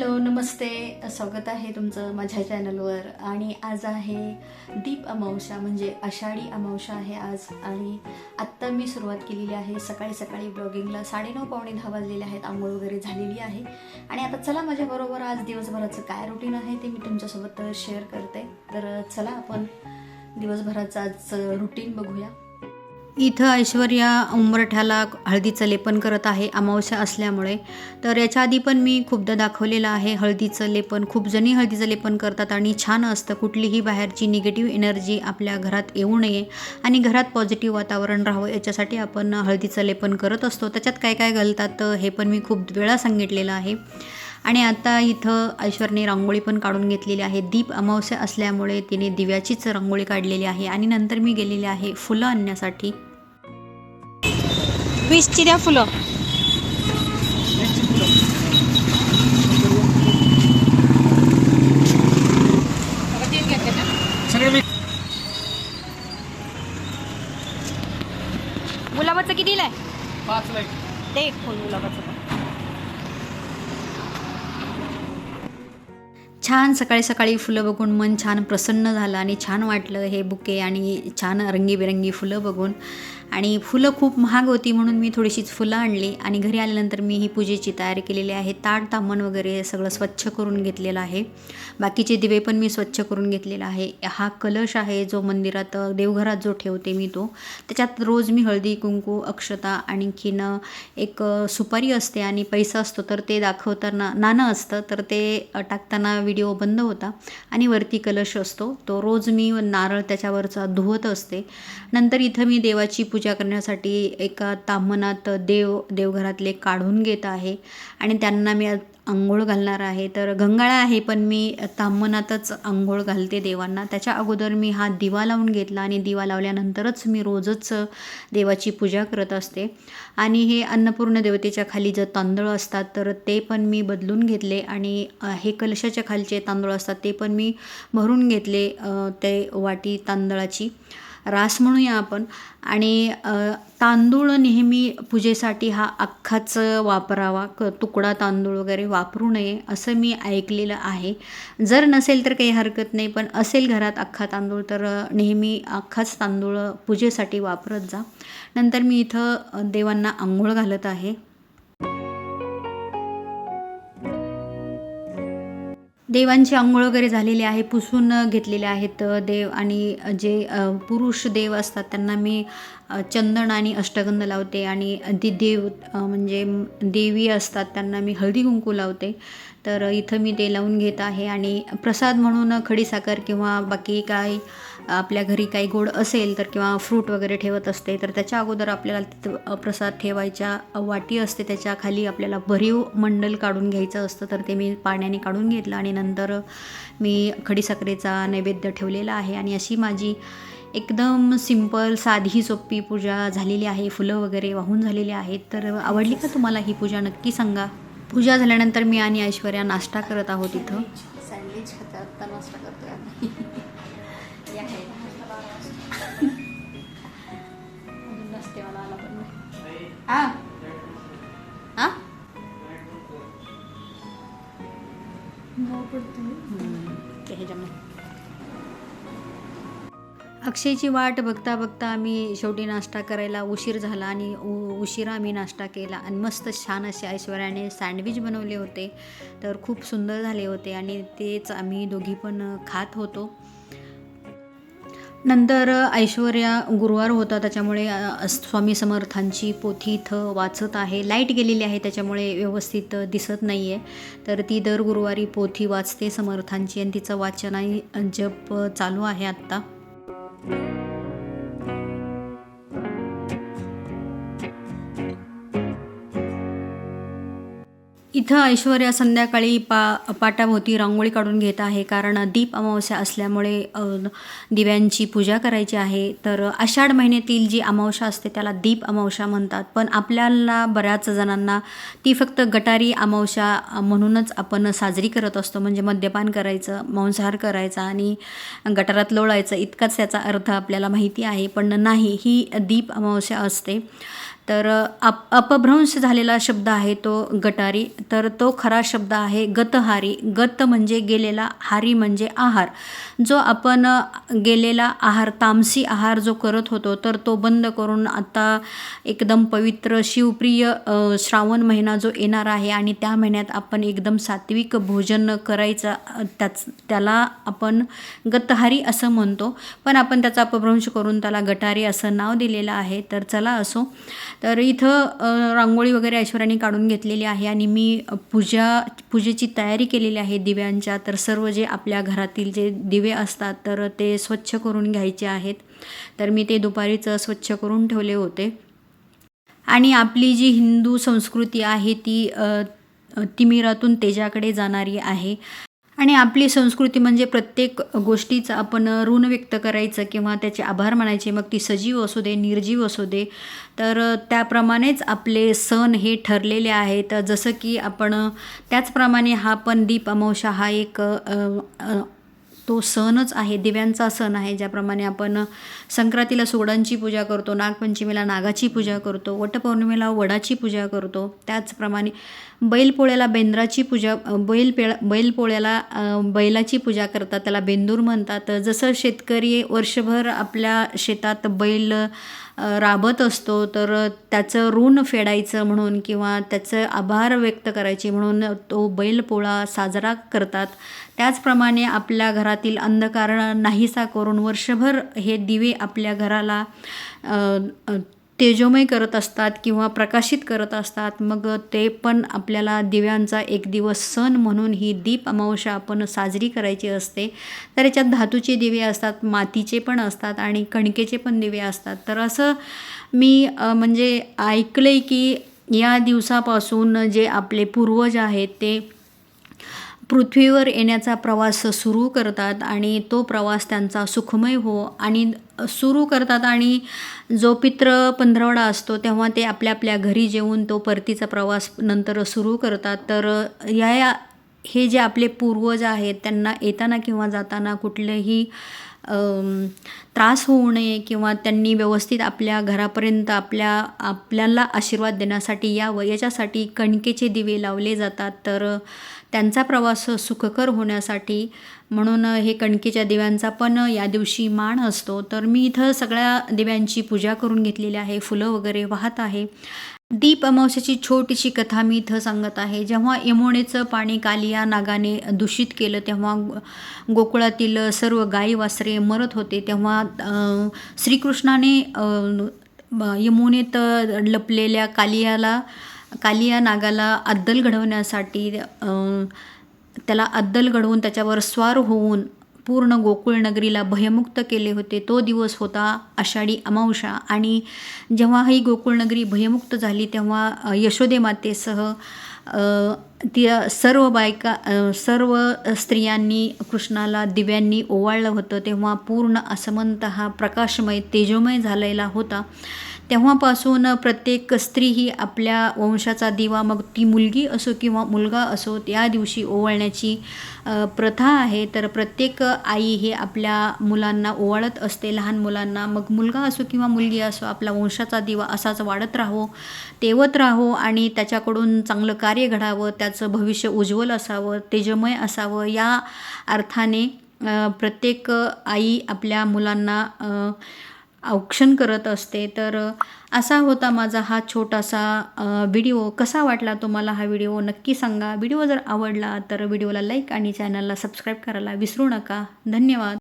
Hello नमस्ते. स्वागत आहे तुमचं माझ्या चॅनलवर. आणि आज आहे दीप अमावस्या म्हणजे आषाढी अमावस्या आहे आज. आणि आत्ता मी सुरुवात केलेली आहे सकाळी सकाळी ब्लॉगिंगला साडेनऊ पावणे दहा वाजलेले आहेत. आंघोळ वगैरे झालेली आहे. आणि आता चला माझ्याबरोबर आज दिवसभराचं काय रुटीन आहे ते मी तुमच्यासोबत शेअर करते. तर चला आपण दिवसभराचं आज रुटीन बघूया. इथं ऐश्वर्या उंबरठ्याला हळदीचं लेपन करत आहे अमावस्या असल्यामुळे. तर याच्या आधी पण मी खूपदा दाखवलेलं आहे हळदीचं लेपन. खूप जणी हळदीचं लेपन करतात आणि छान असतं. कुठलीही बाहेरची निगेटिव्ह एनर्जी आपल्या घरात येऊ नये आणि घरात पॉझिटिव्ह वातावरण राहावं याच्यासाठी आपण हळदीचं लेपन करत असतो. त्याच्यात काय काय घालतात हे पण मी खूप वेळा सांगितलेलं आहे. आणि आता इथं ऐश्वर्याने रांगोळी पण काढून घेतलेली आहे. दीप अमावस्या असल्यामुळे तिने दिव्याचीच रांगोळी काढलेली आहे. आणि नंतर मी गेलेली आहे फुलं आणण्यासाठी. वीसची द्या फुलं. गुलाबाचं किती दिलंय? पाच लाइट ते एक फुल गुलाबाचं. छान सकाळी सकाळी फुलं बघून मन छान प्रसन्न झालं आणि छान वाटलं हे बुके आणि छान रंगीबेरंगी फुलं बघून. आणि फुलं खूप महाग होती म्हणून मी थोडीशीच फुलं आणली आणि घरी आल्यानंतर मी ही पूजेची तयारी केलेली आहे. ताट तामण वगैरे सगळं स्वच्छ करून घेतलेलं आहे. बाकीचे दिवे पण मी स्वच्छ करून घेतलेला आहे. हा कलश आहे जो मंदिरात देवघरात जो ठेवते मी तो. त्याच्यात रोज मी हळदी कुंकू अक्षता आणखीन एक सुपारी असते आणि पैसा असतो तर ते दाखवताना नाणं असतं तर ते टाकताना व्हिडिओ बंद होता आणि वरती कलश असतो. तो रोज मी नारळ त्याच्यावरचा धुवत असते. नंतर इथं मी देवाची पूजा पूजा करण्यासाठी एका ताम्हणात देव देवघरातले काढून घेत आहे. आणि त्यांना मी आंघोळ घालणार आहे. तर गंगाळा आहे पण मी ताम्हणातच आंघोळ घालते देवांना. त्याच्या अगोदर मी हा दिवा लावून घेतला आणि दिवा लावल्यानंतरच मी रोजच देवाची पूजा करत असते. आणि हे अन्नपूर्ण देवतेच्या खाली जर तांदूळ असतात तर ते पण मी बदलून घेतले. आणि हे कलशाच्या खालचे तांदूळ असतात ते पण मी भरून घेतले ते वाटी तांदळाची. रास म्हणूया आपण. आणि तांदूळ नेहमी पूजेसाठी हा अख्खाच वापरावा. क तुकडा तांदूळ वगैरे वापरू नये असं मी ऐकलेलं आहे. जर नसेल तर काही हरकत नाही पण असेल घरात अख्खा तांदूळ तर नेहमी अख्खाच तांदूळ पूजेसाठी वापरत जा. नंतर मी इथं देवांना आंघोळ घालत आहे. देवांची आंघोळ वगैरे झालेली आहे पुसून घेतलेले आहेत देव आणि जे पुरुष देव असतात त्यांना मी चंदन आणि अष्टगंध लावते आणि ती देव म्हणजे देवी असतात त्यांना मी हळदी कुंकू लावते. तर इथं मी ते लावून घेत आहे आणि प्रसाद म्हणून खडीसाखर किंवा बाकी काही आपल्या घरी काही गोड असेल तर किंवा फ्रूट वगैरे ठेवत असते तर त्याच्या अगोदर आपल्याला तिथं प्रसाद ठेवायच्या वाटी असते त्याच्याखाली आपल्याला भरीव मंडल काढून घ्यायचं असतं तर ते मी पाण्याने काढून घेतलं आणि नंतर मी खडीसाखरेचा नैवेद्य ठेवलेला आहे आणि अशी माझी एकदम सिंपल साधी सोपी पूजा झालेली आहे. फुलं वगैरे वाहून झालेली आहेत. तर आवडली का तुम्हाला ही पूजा? नक्की सांगा. पूजा झाल्यानंतर मी आणि ऐश्वर्या नाश्ता करत आहोत इथं. सँडविच खाते नाश्ता करतो अक्षयची वाट बघता बघता आम्ही शेवटी नाश्ता करायला उशीर झाला आणि उ उशिरा आम्ही नाश्ता केला आणि मस्त छान असे ऐश्वर्याने सँडविच बनवले होते. तर खूप सुंदर झाले होते आणि तेच आम्ही दोघी पण खात होतो. नंतर ऐश्वर्या गुरुवार होता त्याच्यामुळे स्वामी समर्थांची पोथी इथं वाचत आहे. लाइट गेलेली आहे त्याच्यामुळे व्यवस्थित दिसत नाही आहे तर ती दर गुरुवारी पोथी वाचते समर्थांची आणि तिचं वाचन आणि जप चालू आहे आत्ता. इथं ऐश्वर्या संध्याकाळी पा पाटाभोवती रांगोळी काढून घेत आहे. कारण दीप अमावस्या असल्यामुळे दिव्यांची पूजा करायची आहे. तर आषाढ महिन्यातील जी अमावस्या असते त्याला दीप अमावस्या म्हणतात. पण आपल्याला बऱ्याच जणांना ती फक्त गटारी अमावस्या म्हणूनच आपण साजरी करत असतो. म्हणजे मद्यपान करायचं मांसाहार करायचा आणि गटारात लोळायचं इतकाच त्याचा अर्थ आपल्याला माहिती आहे. पण नाही ही दीप अमावस्या असते. तर अप अपभ्रंश झालेला शब्द आहे तो गटारी. तर तो खरा शब्द आहे गतहारी. गत म्हणजे गेलेला हारी म्हणजे आहार. जो आपण गेलेला आहार तामसी आहार जो करत होतो तर तो बंद करून आता एकदम पवित्र शिवप्रिय श्रावण महिना जो येणार आहे आणि त्या महिन्यात आपण एकदम सात्विक भोजन करायचं त्याच त्याला आपण गतहारी असं म्हणतो. पण आपण त्याचा अपभ्रंश करून त्याला गटारी असं नाव दिलेलं आहे. तर चला असो. तर इथं रांगोळी वगैरे ऐश्वर्याने काढून घेतलेली आहे आणि मी पूजा पूजेची तयारी केलेली आहे दिव्यांच्या. तर सर्व जे आपल्या घरातील जे दिवे असतात तर ते स्वच्छ करून घ्यायचे आहेत. तर मी ते दुपारीच स्वच्छ करून ठेवले होते. आणि आपली जी हिंदू संस्कृती आहे ती तिमिरातून तेजाकडे जाणारी आहे. आणि आपली संस्कृती म्हणजे प्रत्येक गोष्टीचं आपण ऋण व्यक्त करायचं किंवा त्याचे आभार मानायचे मग ती सजीव असू दे निर्जीव असू दे. तर त्याप्रमाणेच आपले सण हे ठरलेले आहेत. जसं की आपण त्याचप्रमाणे हा पण दीप अमावशा हा एक तो सणच आहे दिव्यांचा सण आहे ज्याप्रमाणे आपण संक्रांतीला सोडांची पूजा करतो नागपंचमीला नागाची पूजा करतो वटपौर्णिमेला वडाची पूजा करतो. त्याचप्रमाणे बैलपोळ्याला बेंद्राची पूजा बैल पेळा बैलपोळ्याला बैलाची पूजा करतात त्याला बेंदूर म्हणतात. जसं शेतकरी वर्षभर आपल्या शेतात बैल राबत असतो तर त्याचं ऋण फेडायचं म्हणून किंवा त्याचं आभार व्यक्त करायचे म्हणून तो बैलपोळा साजरा करतात. त्याचप्रमाणे आपल्या घरातील अंधकार नाहीसा करून वर्षभर हे दिवे आपल्या घराला तेजोमय करत असतात किंवा प्रकाशित करत असतात मग ते पण आपल्याला दिव्यांचा एक दिवस सण म्हणून ही दीप अमावस्या आपण साजरी करायची असते. तर याच्यात धातूचे दिवे असतात मातीचे पण असतात आणि कणकेचे पण दिवे असतात. तर असं मी म्हणजे ऐकलं आहे की या दिवसापासून जे आपले पूर्वज आहेत ते पृथ्वीवर येण्याचा प्रवास सुरू करतात आणि तो प्रवास त्यांचा सुखमय हो आणि सुरू करतात आणि जो पित्र पंधरवडा असतो तेव्हा ते आपल्या आपल्या घरी जेवून तो परतीचा प्रवास नंतर सुरू करतात. तर या या हे जे आपले पूर्वज आहेत त्यांना येताना किंवा जाताना कुठलंही त्रास होऊ नये किंवा त्यांनी व्यवस्थित आपल्या घरापर्यंत आपल्या आपल्याला आशीर्वाद देण्यासाठी यावं याच्यासाठी कणकेचे दिवे लावले जातात. तर त्यांचा प्रवास सुखकर होण्यासाठी म्हणून हे कणकेच्या दिव्यांचा पण या दिवशी मान असतो. तर मी इथं सगळ्या दिव्यांची पूजा करून घेतलेली आहे फुलं वगैरे वाहत आहे. दीप अमावस्याची छोटीशी कथा मी इथं सांगत आहे. जेव्हा यमुनेचं पाणी कालिया नागाने दूषित केलं तेव्हा गोकुळातील सर्व गाई वासरे मरत होते तेव्हा श्रीकृष्णाने यमुनेत लपलेल्या कालियाला कालिया नागाला अद्दल घडवण्यासाठी त्याला अद्दल घडवून त्याच्यावर स्वार होऊन पूर्ण गोकुळ नगरीला भयमुक्त केले होते. तो दिवस होता आषाढी अमावशा आणि जेव्हा ही गोकुळ नगरी भयमुक्त झाली तेव्हा यशोदे मातेसह ती सर्व बायका सर्व स्त्रियांनी कृष्णाला दिव्यांनी ओवाळलं होतं. तेव्हा पूर्ण असमंत हा प्रकाशमय तेजोमय झालेला होता. तेव्हापासून प्रत्येक स्त्री ही आपल्या वंशाचा दिवा मग ती मुलगी असो किंवा मुलगा असो त्या दिवशी ओवाळण्याची प्रथा आहे. तर प्रत्येक आई हे आपल्या मुलांना ओवाळत असते लहान मुलांना. मग मुलगा असो किंवा मुलगी असो आपला वंशाचा दिवा असाच वाढत राहो तेवत राहो आणि त्याच्याकडून चांगलं कार्य घडावं त्याचं भविष्य उज्ज्वल असावं तेजमय असावं. या अर्थाने प्रत्येक आई आपल्या मुलांना औक्षण करत असते. तर असा होता माझा हा छोटासा व्हिडिओ. कसा वाटला तुम्हाला हा व्हिडिओ? नक्की सांगा. व्हिडिओ जर आवडला तर व्हिडिओला लाईक आणि चॅनलला सबस्क्राईब करायला विसरू नका. धन्यवाद.